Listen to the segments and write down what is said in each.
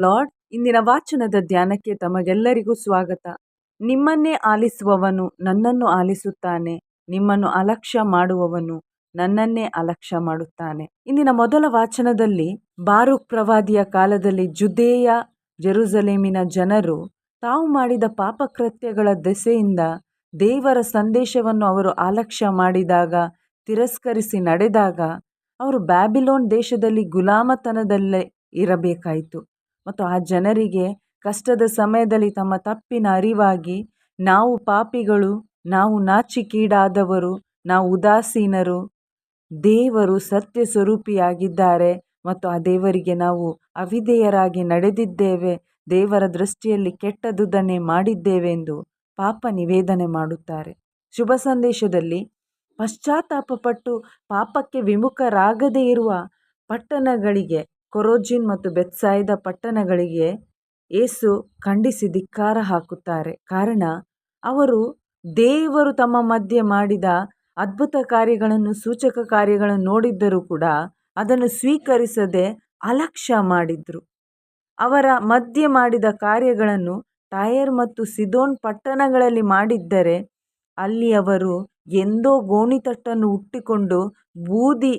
Lord, ಇಂದಿನ ವಾಚನದ ಧ್ಯಾನಕ್ಕೆ ತಮಗೆಲ್ಲರಿಗೂ ಸ್ವಾಗತ. ನಿಮ್ಮನ್ನೇ ಆಲಿಸುವವನು ನನ್ನನ್ನು ಆಲಿಸುತ್ತಾನೆ, ನಿಮ್ಮನ್ನು ಅಲಕ್ಷ್ಯ ಮಾಡುವವನು ನನ್ನನ್ನೇ ಅಲಕ್ಷ್ಯ ಮಾಡುತ್ತಾನೆ. ಇಂದಿನ ಮೊದಲ ವಾಚನದಲ್ಲಿ ಬಾರೂಕ್ ಪ್ರವಾದಿಯ ಕಾಲದಲ್ಲಿ ಜುದೇಯ, ಜೆರುಸಲೇಮಿನ ಜನರು ತಾವು ಮಾಡಿದ ಪಾಪಕೃತ್ಯಗಳ ದೆಸೆಯಿಂದ ದೇವರ ಸಂದೇಶವನ್ನು ಅವರು ಅಲಕ್ಷ್ಯ ಮಾಡಿದಾಗ, ತಿರಸ್ಕರಿಸಿ ನಡೆದಾಗ, ಅವರು ಬ್ಯಾಬಿಲೋನ್ ದೇಶದಲ್ಲಿ ಗುಲಾಮತನದಲ್ಲೇ ಇರಬೇಕಾಯಿತು. ಮತ್ತು ಆ ಜನರಿಗೆ ಕಷ್ಟದ ಸಮಯದಲ್ಲಿ ತಮ್ಮ ತಪ್ಪಿನ ಅರಿವಾಗಿ, ನಾವು ಪಾಪಿಗಳು, ನಾವು ನಾಚಿಕೀಡಾದವರು, ನಾವು ಉದಾಸೀನರು, ದೇವರು ಸತ್ಯ ಸ್ವರೂಪಿಯಾಗಿದ್ದಾರೆ ಮತ್ತು ಆ ದೇವರಿಗೆ ನಾವು ಅವಿಧೇಯರಾಗಿ ನಡೆದಿದ್ದೇವೆ, ದೇವರ ದೃಷ್ಟಿಯಲ್ಲಿ ಕೆಟ್ಟದುದನ್ನೇ ಮಾಡಿದ್ದೇವೆ ಎಂದು ಪಾಪ ನಿವೇದನೆ ಮಾಡುತ್ತಾರೆ. ಶುಭ ಸಂದೇಶದಲ್ಲಿ, ಪಶ್ಚಾತ್ತಾಪಪಟ್ಟು ಪಾಪಕ್ಕೆ ವಿಮುಖರಾಗದೇ ಇರುವ ಪಟ್ಟಣಗಳಿಗೆ ಕೊರೋಜಿನ್ ಮತ್ತು ಬೆತ್ಸಾಯಿದ ಪಟ್ಟಣಗಳಿಗೆ ಏಸು ಖಂಡಿಸಿ ಧಿಕ್ಕಾರ ಹಾಕುತ್ತಾರೆ. ಕಾರಣ, ಅವರು ದೇವರು ತಮ್ಮ ಮಧ್ಯೆ ಮಾಡಿದ ಅದ್ಭುತ ಕಾರ್ಯಗಳನ್ನು, ಸೂಚಕ ಕಾರ್ಯಗಳನ್ನು ನೋಡಿದ್ದರೂ ಕೂಡ ಅದನ್ನು ಸ್ವೀಕರಿಸದೆ ಅಲಕ್ಷ್ಯ ಮಾಡಿದ್ರು. ಅವರ ಮಧ್ಯೆ ಮಾಡಿದ ಕಾರ್ಯಗಳನ್ನು ಟಯರ್ ಮತ್ತು ಸಿದೋನ್ ಪಟ್ಟಣಗಳಲ್ಲಿ ಮಾಡಿದ್ದರೆ, ಅಲ್ಲಿ ಅವರು ಎಂದೋ ಗೋಣಿತಟ್ಟನ್ನು ಹುಟ್ಟಿಕೊಂಡು ಬೂದಿ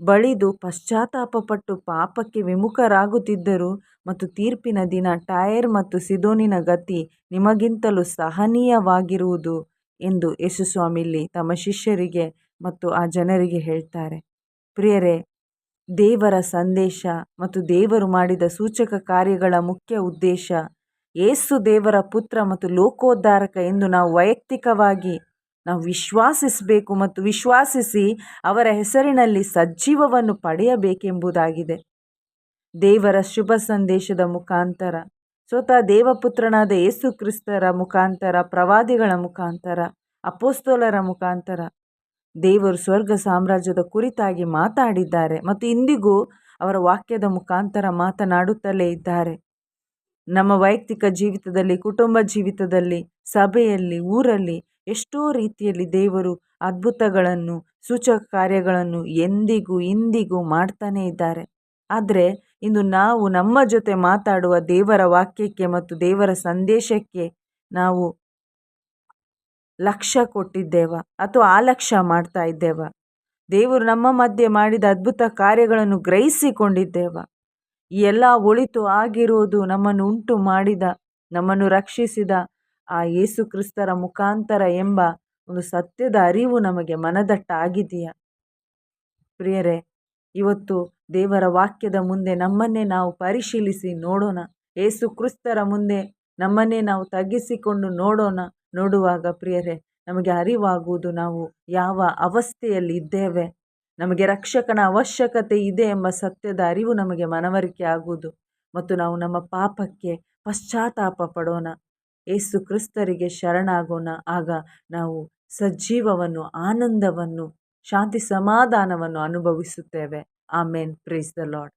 ಬಳಿದು ಪಶ್ಚಾತ್ತಾಪಪಟ್ಟು ಪಾಪಕ್ಕೆ ವಿಮುಖರಾಗುತ್ತಿದ್ದರು ಮತ್ತು ತೀರ್ಪಿನ ದಿನ ಟೈರ್ ಮತ್ತು ಸಿದೋನಿನ ಗತಿ ನಿಮಗಿಂತಲೂ ಸಹನೀಯವಾಗಿರುವುದು ಎಂದು ಯೇಸುಸ್ವಾಮಿಲಿ ತಮ್ಮ ಶಿಷ್ಯರಿಗೆ ಮತ್ತು ಆ ಜನರಿಗೆ ಹೇಳ್ತಾರೆ. ಪ್ರಿಯರೇ, ದೇವರ ಸಂದೇಶ ಮತ್ತು ದೇವರು ಮಾಡಿದ ಸೂಚಕ ಕಾರ್ಯಗಳ ಮುಖ್ಯ ಉದ್ದೇಶ ಏಸು ದೇವರ ಪುತ್ರ ಮತ್ತು ಲೋಕೋದ್ಧಾರಕ ಎಂದು ನಾವು ವೈಯಕ್ತಿಕವಾಗಿ ನಾವು ವಿಶ್ವಾಸಿಸಬೇಕು ಮತ್ತು ವಿಶ್ವಾಸಿಸಿ ಅವರ ಹೆಸರಿನಲ್ಲಿ ಸಜ್ಜೀವವನ್ನು ಪಡೆಯಬೇಕೆಂಬುದಾಗಿದೆ. ದೇವರ ಶುಭ ಸಂದೇಶದ ಮುಖಾಂತರ, ಸ್ವತಃ ದೇವಪುತ್ರನಾದ ಯೇಸು ಕ್ರಿಸ್ತರ ಮುಖಾಂತರ, ಪ್ರವಾದಿಗಳ ಮುಖಾಂತರ, ಅಪೋಸ್ತೋಲರ ಮುಖಾಂತರ. ದೇವರು ಸ್ವರ್ಗ ಸಾಮ್ರಾಜ್ಯದ ಕುರಿತಾಗಿ ಮಾತಾಡಿದ್ದಾರೆ ಮತ್ತು ಇಂದಿಗೂ ಅವರ ವಾಕ್ಯದ ಮುಖಾಂತರ ಮಾತನಾಡುತ್ತಲೇ ಇದ್ದಾರೆ. ನಮ್ಮ ವೈಯಕ್ತಿಕ ಜೀವಿತದಲ್ಲಿ, ಕುಟುಂಬ ಜೀವಿತದಲ್ಲಿ, ಸಭೆಯಲ್ಲಿ, ಊರಲ್ಲಿ ಎಷ್ಟೋ ರೀತಿಯಲ್ಲಿ ದೇವರು ಅದ್ಭುತಗಳನ್ನು, ಸೂಚಕ ಕಾರ್ಯಗಳನ್ನು ಎಂದಿಗೂ ಇಂದಿಗೂ ಮಾಡ್ತಾನೇ ಇದ್ದಾರೆ. ಆದರೆ ಇಂದು ನಾವು ನಮ್ಮ ಜೊತೆ ಮಾತಾಡುವ ದೇವರ ವಾಕ್ಯಕ್ಕೆ ಮತ್ತು ದೇವರ ಸಂದೇಶಕ್ಕೆ ನಾವು ಲಕ್ಷ್ಯ ಕೊಟ್ಟಿದ್ದೇವ ಅಥವಾ ಆಲಕ್ಷ್ಯ ಮಾಡ್ತಾ ಇದ್ದೇವ. ದೇವರು ನಮ್ಮ ಮಧ್ಯೆ ಮಾಡಿದ ಅದ್ಭುತ ಕಾರ್ಯಗಳನ್ನು ಗ್ರಹಿಸಿಕೊಂಡಿದ್ದೇವ. ಎಲ್ಲ ಒಳಿತು ಆಗಿರುವುದು ನಮ್ಮನ್ನು ಉಂಟು ಮಾಡಿದ, ನಮ್ಮನ್ನು ರಕ್ಷಿಸಿದ ಆ ಯೇಸು ಕ್ರಿಸ್ತರ ಮುಖಾಂತರ ಎಂಬ ಒಂದು ಸತ್ಯದ ಅರಿವು ನಮಗೆ ಮನದಟ್ಟಾಗಿದೆಯಾ? ಪ್ರಿಯರೇ, ಇವತ್ತು ದೇವರ ವಾಕ್ಯದ ಮುಂದೆ ನಮ್ಮನ್ನೇ ನಾವು ಪರಿಶೀಲಿಸಿ ನೋಡೋಣ. ಏಸು ಕ್ರಿಸ್ತರ ಮುಂದೆ ನಮ್ಮನ್ನೇ ನಾವು ತಗ್ಗಿಸಿಕೊಂಡು ನೋಡೋಣ. ನೋಡುವಾಗ ಪ್ರಿಯರೇ, ನಮಗೆ ಅರಿವಾಗುವುದು ನಾವು ಯಾವ ಅವಸ್ಥೆಯಲ್ಲಿ ಇದ್ದೇವೆ? ನಮಗೆ ರಕ್ಷಕನ ಅವಶ್ಯಕತೆ ಇದೆ ಎಂಬ ಸತ್ಯದ ಅರಿವು ನಮಗೆ ಮನವರಿಕೆ ಆಗುವುದು. ಮತ್ತು ನಾವು ನಮ್ಮ ಪಾಪಕ್ಕೆ ಪಶ್ಚಾತ್ತಾಪ ಪಡೋಣ. ಏಸು ಕ್ರಿಸ್ತರಿಗೆ ಶರಣಾಗೋಣ. ಆಗ ನಾವು ಸಜೀವವನ್ನು, ಆನಂದವನ್ನು, ಶಾಂತಿ ಸಮಾಧಾನವನ್ನು ಅನುಭವಿಸುತ್ತೇವೆ. ಆಮೇನ್. Praise the Lord